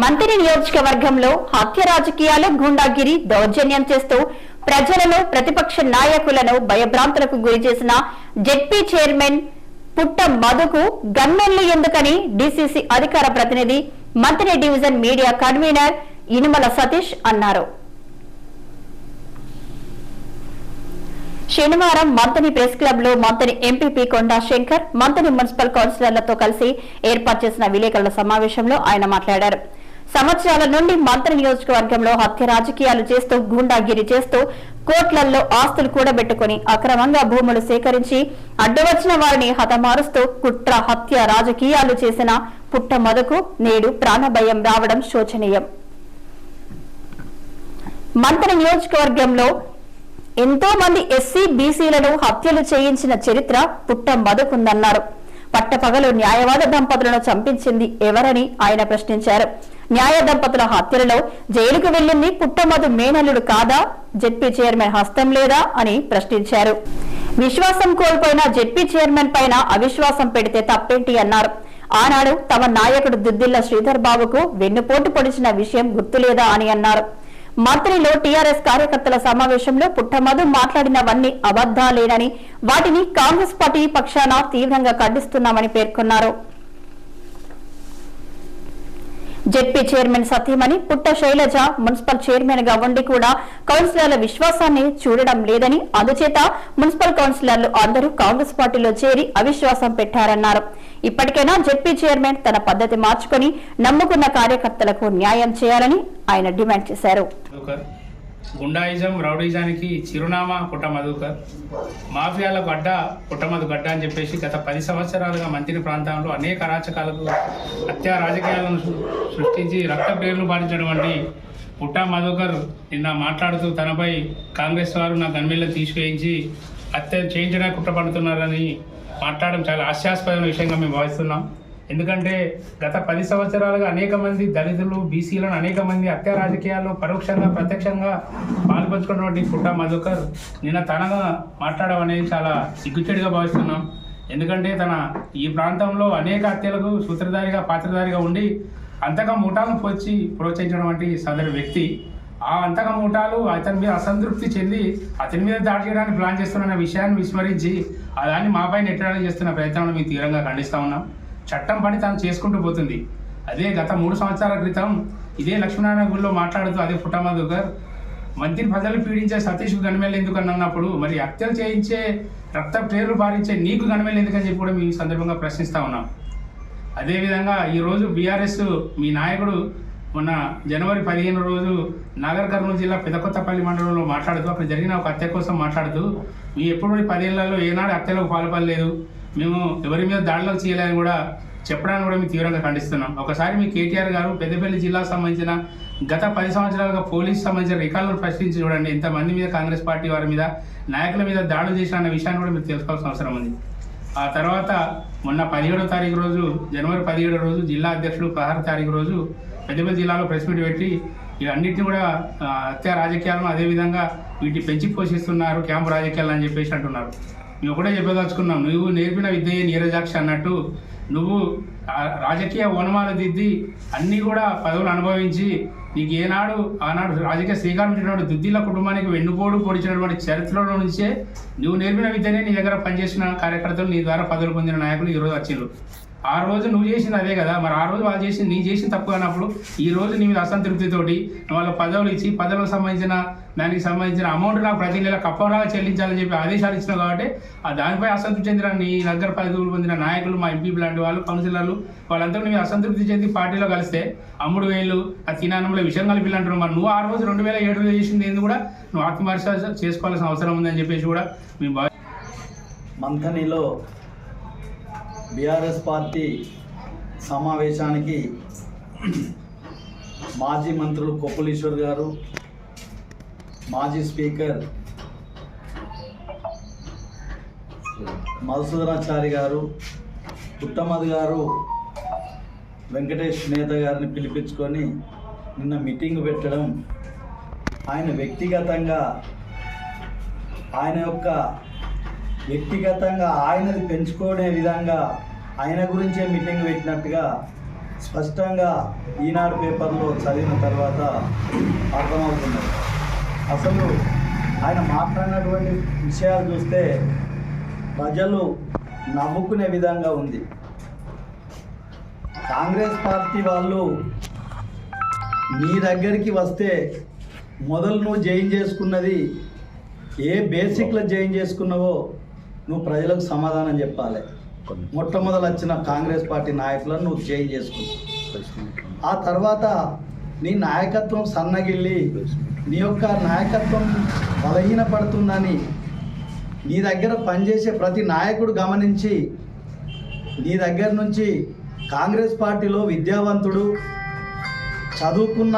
మంత్రి నియోజకవర్గంలో హత్య రాజకీయాలు గుండాగిరి దౌర్జన్యం చేస్తూ ప్రజలను ప్రతిపక్ష నాయకులను భయభ్రాంతులకు గురి చేసిన జెడ్పీ చైర్మన్ పుట్ట మధుకు గన్మెన్లు ఎందుకని డీసీసీ అధికార ప్రతినిధి మంత్రి division media convener Inumala Satish అన్నారు. శనివారం మంతని ప్రెస్ క్లబ్లో మంతని ఎంపీపీ కొండా శంకర్ మంతని మున్సిపల్ కౌన్సిలర్లతో కలిసి ఏర్పాటు చేసిన విలేకరుల సమావేశంలో ఆయన మాట్లాడారు. సంవత్సరాల నుండి మంత్రి నియోజకవర్గంలో హత్య రాజకీయాలు చేస్తూ గూండాగిరి చేస్తూ కోట్లల్లో ఆస్తులు కూడబెట్టుకుని అక్రమంగా భూములు సేకరించి అడ్డవచ్చిన వారిని హతమారుస్తూ కుట్ర హత్య రాజకీయాలు చేసిన పుట్టమదకు నేడు ప్రాణభయం రావడం శోచనీయం. మంత్రి నియోజకవర్గంలో ఎంతో మంది ఎస్సీ బీసీలను హత్యలు చేయించిన చరిత్ర పుట్ట మధుకుందన్నారు పట్టపగలు న్యాయవాద దంపతులను చంపించింది ఎవరని ఆయన ప్రశ్నించారు. న్యాయ దంపతుల హత్యలలో జైలుకు వెళ్ళింది పుట్టమధు మేనల్లుడు కాదా? జెడ్పీ చైర్మన్ హస్తం లేదా? అని ప్రశ్నించారు. విశ్వాసం కోల్పోయిన జెడ్పీ చైర్మన్ పైన అవిశ్వాసం పెడితే తప్పేంటి అన్నారు. ఆనాడు తమ నాయకుడు దుద్దిల్ల శ్రీధర్ బాబుకు వెన్నుపోటు పొడిచిన విషయం గుర్తులేదా అని అన్నారు. మంత్రిలో టీఆర్ఎస్ కార్యకర్తల సమావేశంలో పుట్టమధు మాట్లాడినవన్నీ అబద్దాలేనని వాటిని కాంగ్రెస్ పార్టీ పక్షాన తీవ్రంగా ఖండిస్తున్నామని పేర్కొన్నారు. జెడ్పీ చైర్మన్ సతీమణి పుట్ట శైలజ మున్సిపల్ చైర్మన్గా ఉండి కూడా కౌన్సిలర్ల విశ్వాసాన్ని చూడడం లేదని అందుచేత మున్సిపల్ కౌన్సిలర్లు అందరూ కాంగ్రెస్ పార్టీలో చేరి అవిశ్వాసం పెట్టారన్నారు. ఇప్పటికైనా జెడ్పీ చైర్మన్ తన పద్ధతి మార్చుకొని నమ్ముకున్న కార్యకర్తలకు న్యాయం చేయాలని ఆయన డిమాండ్ చేశారు. గుండాయిజం రౌడీజానికి చిరునామా పుట్టమధుకర్ మాఫియాలకు అడ్డ పుట్టమధు గడ్డ అని చెప్పేసి గత పది సంవత్సరాలుగా మంత్రి ప్రాంతంలో అనేక అరాచకాలకు హత్యా రాజకీయాలను సృష్టించి రక్త పేర్లు పాటించినటువంటి పుట్టా మధుకర్ నిన్న మాట్లాడుతూ తనపై కాంగ్రెస్ వారు నా గన్మెల్లను తీసివేయించి హత్య చేయించడానికి కుట్రపడుతున్నారని మాట్లాడడం చాలా హాస్యాస్పదమైన విషయంగా మేము భావిస్తున్నాం. ఎందుకంటే గత పది సంవత్సరాలుగా అనేక మంది దళితులు బీసీలను అనేక మంది హత్య రాజకీయాల్లో పరోక్షంగా ప్రత్యక్షంగా పాల్పంచుకున్నటువంటి పుట్ట మధుకర్ నిన్న తనగా మాట్లాడడం అనేది చాలా సిగ్గుచేడుగా భావిస్తున్నాం. ఎందుకంటే తన ఈ ప్రాంతంలో అనేక హత్యలకు సూత్రధారిగా పాత్రధారిగా ఉండి అంతక ముఠాలను పోచి ప్రోత్సహించినటువంటి సదరు వ్యక్తి. ఆ అంతక ముఠాలు అతని మీద అసంతృప్తి చెంది అతని మీద దాడి చేయడానికి ప్లాన్ చేస్తున్న విషయాన్ని విస్మరించి ఆ దాన్ని మాపై నెట్టడానికి చేస్తున్న ప్రయత్నాలను మేము తీవ్రంగా ఖండిస్తా ఉన్నాం. చట్టం పని తాను చేసుకుంటూ పోతుంది. అదే గత మూడు సంవత్సరాల క్రితం ఇదే లక్ష్మీనారాయణ గుడిలో మాట్లాడుతూ అదే పుట్టమధుకర్ మంత్రి ప్రజలు పీడించే సతీష్ గణమేలు ఎందుకు అని అన్నప్పుడు మరి హత్యలు చేయించే రక్త పేర్లు పారించే నీకు గణమేలు ఎందుకని చెప్పి కూడా మేము సందర్భంగా ప్రశ్నిస్తా ఉన్నాం. అదేవిధంగా ఈరోజు బీఆర్ఎస్ మీ నాయకుడు మొన్న జనవరి పదిహేను రోజు నాగర్ కర్నూలు జిల్లా పెదకొత్తపల్లి మండలంలో మాట్లాడుతూ అక్కడ జరిగిన ఒక హత్య కోసం మాట్లాడుతూ మీ ఎప్పుడు పదేళ్ళలో ఏనాడు హత్యలకు పాల్పడలేదు. మేము ఎవరి మీద దాడులకు చేయలేదని కూడా చెప్పడానికి కూడా మేము తీవ్రంగా ఖండిస్తున్నాం. ఒకసారి మీ కేటీఆర్ గారు పెద్దపల్లి జిల్లాకు సంబంధించిన గత పది సంవత్సరాలుగా పోలీసు సంబంధించిన రికార్డులను ప్రశ్నించి చూడండి ఇంతమంది మీద కాంగ్రెస్ పార్టీ వారి మీద నాయకుల మీద దాడులు చేసిన అన్న విషయాన్ని కూడా మీరు తెలుసుకోవాల్సిన అవసరం ఉంది. ఆ తర్వాత మొన్న పదిహేడో తారీఖు రోజు జనవరి పదిహేడో రోజు జిల్లా అధ్యక్షుడు పదహారు తారీఖు రోజు పెద్దపల్లి జిల్లాలో ప్రెస్ మీట్ పెట్టి ఇవన్నిటిని కూడా హత్య రాజకీయాలను అదేవిధంగా వీటిని పెంచి పోషిస్తున్నారు క్యాంపు రాజకీయాలు అని చెప్పేసి అంటున్నారు. మేము కూడా చెప్పదలుచుకున్నాం నువ్వు నేర్పిన విద్యయే నీరజాక్ష అన్నట్టు నువ్వు రాజకీయ ఓనమాలు దిద్ది అన్నీ కూడా పదవులు అనుభవించి నీకు ఏనాడు ఆనాడు రాజకీయ శ్రీకారించినటువంటి దుద్దిల కుటుంబానికి వెన్నుపోడు పొడిచినటువంటి చరిత్రలో నుంచే నువ్వు నేర్పిన విద్యనే నీ దగ్గర పనిచేసిన కార్యకర్తలు నీ ద్వారా పదవులు పొందిన నాయకులు ఈరోజు వచ్చిండ్రు ఆ రోజు నువ్వు చేసింది అదే కదా. మరి ఆ రోజు వాళ్ళు చేసింది నీ చేసిన తప్పు అన్నప్పుడు ఈ రోజు నీ మీద అసంతృప్తితోటి వాళ్ళ పదవులు ఇచ్చి పదవులకు సంబంధించిన దానికి సంబంధించిన అమౌంట్ నాకు ప్రతి నెల కప్పలాగా చెల్లించాలని చెప్పి ఆదేశాలు ఇచ్చినావు కాబట్టి ఆ దానిపై అసంతృప్తి చెందిన నీ దగ్గర పదవులు పొందిన నాయకులు మా ఎంపీ లాంటి వాళ్ళు కౌన్సిలర్లు వాళ్ళంతా నీ అసంతృప్తి చెంది పార్టీలో కలిస్తే అమ్ముడు వేలు ఆ తినానంలో విషయం కలిపి అంటారు మరి నువ్వు ఆ రోజు రెండు వేల ఏడులో చేసింది ఏంది కూడా నువ్వు ఆత్మహత్య చేసుకోవాల్సిన అవసరం ఉందని చెప్పేసి కూడా మేము భావి మంథనిలో బీఆర్ఎస్ పార్టీ సమావేశానికి మాజీ మంత్రులు కొప్పులీశ్వర్ గారు మాజీ స్పీకర్ మధుసూదనాచారి గారు పుట్టమది గారు వెంకటేష్ నేత గారిని పిలిపించుకొని నిన్న మీటింగ్ పెట్టడం ఆయన వ్యక్తిగతంగా ఆయన యొక్క వ్యక్తిగతంగా ఆయనది పెంచుకునే విధంగా ఆయన గురించే మీటింగ్ పెట్టినట్టుగా స్పష్టంగా ఈనాడు పేపర్లో చదివిన తర్వాత అర్థమవుతుంది. అసలు ఆయన మాట్లాడినటువంటి విషయాలు చూస్తే ప్రజలు నవ్వుకునే విధంగా ఉంది. కాంగ్రెస్ పార్టీ వాళ్ళు నీ దగ్గరికి వస్తే మొదలు నువ్వు జాయిన్ చేసుకున్నది ఏ బేసిక్లో జాయిన్ చేసుకున్నావో నువ్వు ప్రజలకు సమాధానం చెప్పాలి. మొట్టమొదలు వచ్చిన కాంగ్రెస్ పార్టీ నాయకులను నువ్వు జాయిన్ చేసుకున్నావు. ఆ తర్వాత నీ నాయకత్వం సన్నగిల్లి నీ యొక్క నాయకత్వం బలహీనపడుతుందని నీ దగ్గర పనిచేసే ప్రతి నాయకుడు గమనించి నీ దగ్గర నుంచి కాంగ్రెస్ పార్టీలో విద్యావంతుడు చదువుకున్న